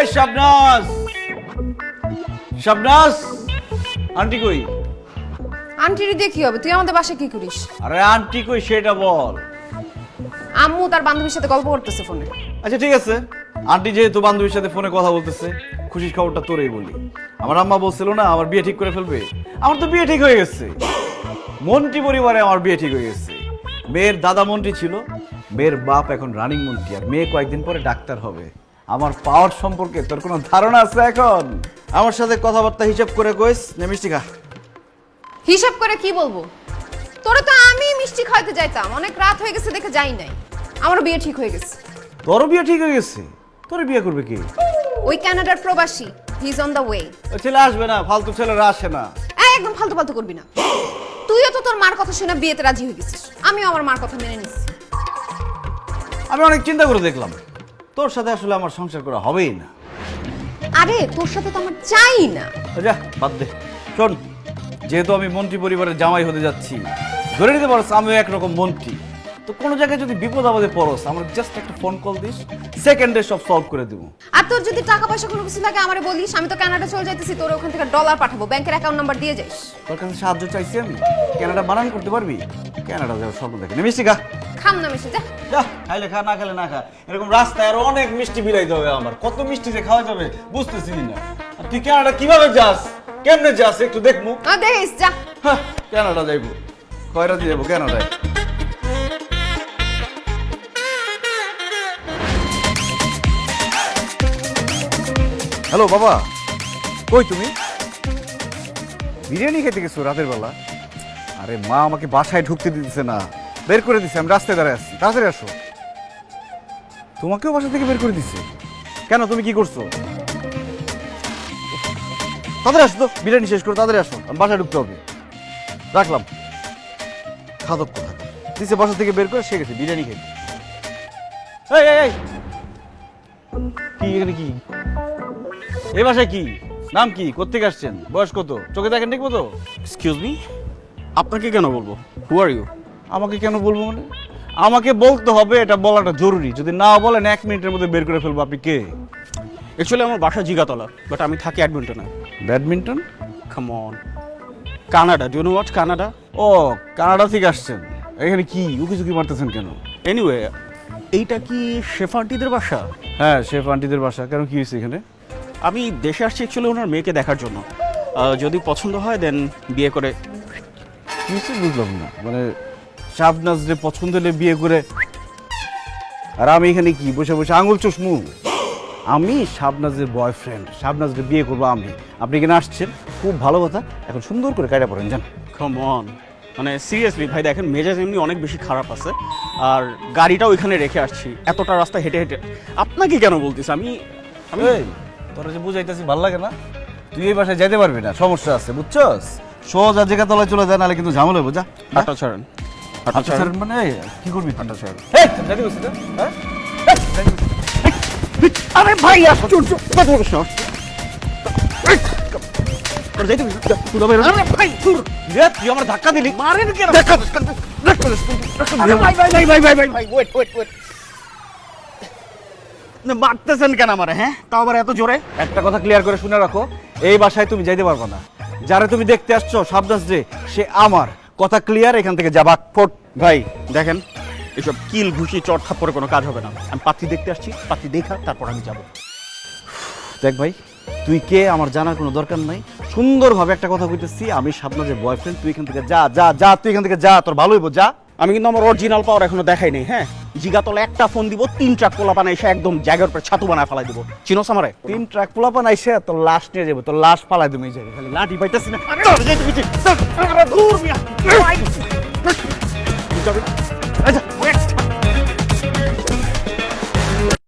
এই শাবনাজ। শাবনাজ আন্টি কই? আন্টির দিয়ে কি হবে তুই আমাদের বাসায় কি করিস? আরে আন্টি কই সেটা বল। আম্মু তার বান্ধবীর সাথে গল্প করতেছে ফোনে। আচ্ছা ঠিক আছে। আন্টি যেহেতু বান্ধবীর সাথে ফোনে কথা বলতেছে খুশির খবরটা তোরেই বলি। আমার আম্মা বলছিল না আমার বিয়ে ঠিক করে ফেলবে। আমার তো বিয়ে ঠিক হয়ে গেছে। মন্ত্রী পরিবারে আমার বিয়ে ঠিক হয়ে গেছে। মেয়ের দাদা মন্ত্রী ছিল মেয়ের বাপ এখন রানিং মন্ত্রী আর মেয়ে কয়েকদিন পরে ডাক্তার হবে। আমার পাওয়ার সম্পর্কে তোর কোনো ধারণা আছে এখন? আমার সাথে কথাবার্তা হিসাব করে কইস নে মিষ্টি খা। হিসাব করে কি বলব? তোরে তো আমি মিষ্টি খাইতে যাইতাম অনেক রাত হয়ে গেছে দেখে যাই নাই। আমার বিয়ে ঠিক হয়ে গেছে। তোর বিয়ে ঠিক হয়ে গেছে? তোর বিয়ে করবে কি? ওই কানাডার প্রবাসী he is on the way ওই ছেলে আসবে না ফালতু ছেলেরা আসে না। একদম ফালতু ফালতু করবি না। তুইও তো তোর মার কথা শুনে বিয়েতে রাজি হয়ে গেছিস। আমিও আমার মার কথা মেনে নিচ্ছি। আমি অনেক চিন্তা করে দেখলাম। তোর সাথে আসলে আমার সংসার করা হবেই না। আরে তোর সাথে তো আমার চাই না। যা বাদ দে। শোন যেহেতু আমি মন্ত্রী পরিবারের জামাই হতে যাচ্ছি ধরে নিতে পারছ আমিও একরকম মন্ত্রী। তো কোনো জায়গায় যদি বিপদ আপদে পড়স আমার জাস্ট একটা ফোন কল দিস সেকেন্ডে সব সলভ করে দেবো। আর তোর যদি টাকা পয়সা কোনো কিছু লাগে আমারে বলিস আমি তো কানাডা চলে যাইতেছি তোর ওখান থেকে ডলার পাঠাবো ব্যাংকের অ্যাকাউন্ট নাম্বার দিয়ে যাইস তোর কাছে সাহায্য চাইছি আমি। কানাডা বানান করতে পারবি? কানাডা যাওয়ার স্বপ্ন দেখে মিষ্টি খা। খাম না মিশে যা। যা খাইলে খা না খেলে না খা। এরকম রাস্তায় আরও অনেক মিষ্টি বিলাইতে হবে আমার। কত মিষ্টি যে খাওয়া যাবে বুঝতেছি না। আর তুই ক্যানাডা কীভাবে যাস? কেমনে যাস? একটু দেখমু। আ, দেখিস যা। হ্যাঁ, ক্যানাডা যাইব। কয়রা দিয়ে যাব ক্যানাডায় হ্যালো বাবা। কই তুমি? বিরিয়ানি খেতে গেছো রাতের বেলা? আরে মা আমাকে বাসায় ঢুকতে দিতেছে না। বের করে দিছে, আমি রাস্তায় দাঁড়ায় আসছি তাড়াতাড়ি আসো। তোমাকেও বাসা থেকে বের করে দিছে। কেন, তুমি কি করছ? তাড়াতাড়ি আসো তো, বিরিয়ানি শেষ করো তাড়াতাড়ি আসো। আমি বাসায় ঢুকতে হবে। রাখলাম। খাদক কোথা দিছে, বাসা থেকে বের করে সে গেছে, বিরিয়ানি এই এই এই! কি, এখানে কি? এই বাসায় কি? নাম কি? কোথেকে আসছেন? বয়স কত? চোখে দেখেন ঠিক মতো এক্সকিউজ মি আপনাকে কেন বলব? হু আর ইউ আমাকে কেন বলব মানে? আমাকে বলতে হবে এটা বলাটা জরুরি। যদি না বলেন এক মিনিটের মধ্যে বের করে ফেলব আপনি কে? অ্যাকচুয়ালি আমার বাসা জিগাতলা বাট আমি থাকি badminton come on Canada do know what Canada? O Canada থেকে আসছেন। এখানে কি উকি ঝুঁকি মারতেছেন কেন? এনিওয়ে এইটা কি শেফান্টিদের বাসা? হ্যাঁ শেফ আন্টিদের বাসা। কেন কি হয়েছে এখানে? আমি দেশে আসছি অ্যাকচুয়ালি ওনার মেয়েকে দেখার জন্য। যদি পছন্দ হয় দেন বিয়ে করে। কি হয়েছে বুঝলাম না। মানে শাবনাজ রে পছন্দ হলে বিয়ে করে। আর আমি এখানে কি? বসে বসে আঙুল চশমু আমি শাবনাজের বয়ফ্রেন্ড শাবনাজকে বিয়ে করব আমি। আপনি এখানে আসছেন? খুব ভালো কথা। এখন সুন্দর করে কায়দা পড়েন যান কাম অন মানে সিরিয়াসলি ভাই দেখেন মেজাজ এমনি অনেক বেশি খারাপ আছে। আর গাড়িটাও ওইখানে রেখে আসছি। এতটা রাস্তা হেঁটে হেঁটে। আপনাকে কেন বলতেছি? আমি আমি তোরা যে বুঝাইতেছি ভালো লাগে না? তুই এই বাসায় যাইতে পারবি না সমস্যা আছে বুঝছস? সোজা জায়গা তলায় চলে যায় নাহলে কিন্তু ঝামেলা হবে যা। ছাড়েন। হাঁটা আচ্ছা স্যার। মানে কি করবি এই, হ্যাঁ? আরে ভাই আশ্চর্য কত বড় ধাক্কা দিলি। মারেন কেন? মারতেছেন কেন আমারে হ্যাঁ? তাও আবার এত জোরে? একটা কথা ক্লিয়ার করে শুনে রাখো এই বাসায় তুমি যাইতে পারবে না। যারা তুমি দেখতে আসছো সাবদাস যে সে আমার। কথা ক্লিয়ার এখান থেকে যা বাক ফোট। ভাই, দেখেন, এসব কিল, ঘুষি চট থাপ্পড়ে কোনো কাজ হবে না। আমি পাত্রী দেখতে আসছি, পাত্রী দেখা, তারপর আমি যাব। দেখ ভাই, তুই কে আমার জানার কোনো দরকার নাই। সুন্দরভাবে একটা কথা কইতেছি, আমি সাবনাজের বয়ফ্রেন্ড তুই এখান থেকে যা যা যা, তুই এখান থেকে যা, তোর ভালোই যা। আমি কিন্তু আমার অরিজিনাল পাওয়ার এখনও দেখাই নেই হ্যাঁ? জিগাতলে একটা ফোন দিব তিন ট্রাক পোলাপান এসে একদম জায়গার উপরে ছাতু বানায় ফালাই দিব চিনো সামারে তিন ট্রাক পোলাপান আইসে তোর লাশ নিয়ে যাব তোর লাশ ফালাই দিব এই জায়গায় খালি লাঠি পাইতেছি না